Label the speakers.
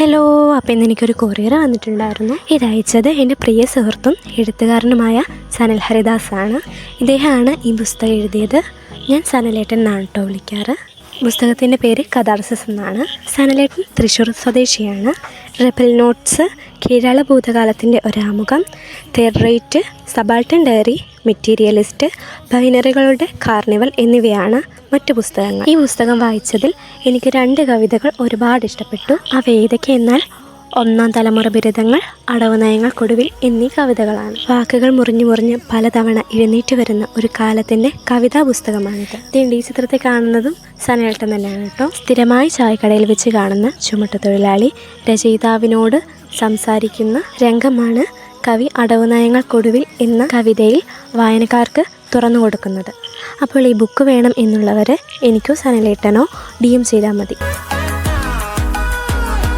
Speaker 1: Hello അപ്പം ഇന്ന് എനിക്കൊരു കൊറിയർ വന്നിട്ടുണ്ടായിരുന്നു. ഇത് അയച്ചത് എന്റെ പ്രിയ സുഹൃത്തും എഴുത്തുകാരനുമായ സനൽ ഹരിദാസാണ്. ഇദ്ദേഹമാണ് ഈ പുസ്തകം എഴുതിയത്. ഞാൻ സനലേട്ടൻ കേട്ടോ വിളിക്കാറ്. പുസ്തകത്തിന്റെ പേര് കഥാർസസ് എന്നാണ്. സനലേട്ടൻ തൃശ്ശൂർ സ്വദേശിയാണ്. റെബൽ നോട്ട്സ് കീഴാള ഭൂതകാലത്തിന്റെ ഒരാമുഖം തെർറേറ്റ് റേറ്റ് സബാൾട്ടൻ ഡയറി മെറ്റീരിയലിസ്റ്റ് ബൈനറികളുടെ കാർണിവൽ എന്നിവയാണ് മറ്റു പുസ്തകങ്ങൾ. ഈ പുസ്തകം വായിച്ചതിൽ എനിക്ക് രണ്ട് കവിതകൾ ഒരുപാട് ഇഷ്ടപ്പെട്ടു. അവ ഏതൊക്കെ എന്നാൽ ഒന്നാം തലമുറ ബിരുദങ്ങൾ അടവ് നയങ്ങൾ കൊടുവിൽ എന്നീ കവിതകളാണ്. വാക്കുകൾ മുറിഞ്ഞു മുറിഞ്ഞ് പലതവണ എഴുന്നേറ്റ് വരുന്ന ഒരു കാലത്തിന്റെ കവിതാ പുസ്തകമാണിത്. തിണ്ടി ചിത്രത്തെ കാണുന്നതും സനേട്ടൻ തന്നെയാണ് കേട്ടോ. സ്ഥിരമായി ചായക്കടയിൽ വെച്ച് കാണുന്ന ചുമട്ട് തൊഴിലാളി രചയിതാവിനോട് സംസാരിക്കുന്ന രംഗമാണ് കവി അടവ് നയങ്ങൾക്കൊടുവിൽ എന്ന കവിതയിൽ വായനക്കാർക്ക് തുറന്നു കൊടുക്കുന്നത്. അപ്പോൾ ഈ ബുക്ക് വേണം എന്നുള്ളവർ എനിക്കോ സനലേട്ടനോ ഡി എം ചെയ്താൽ മതി.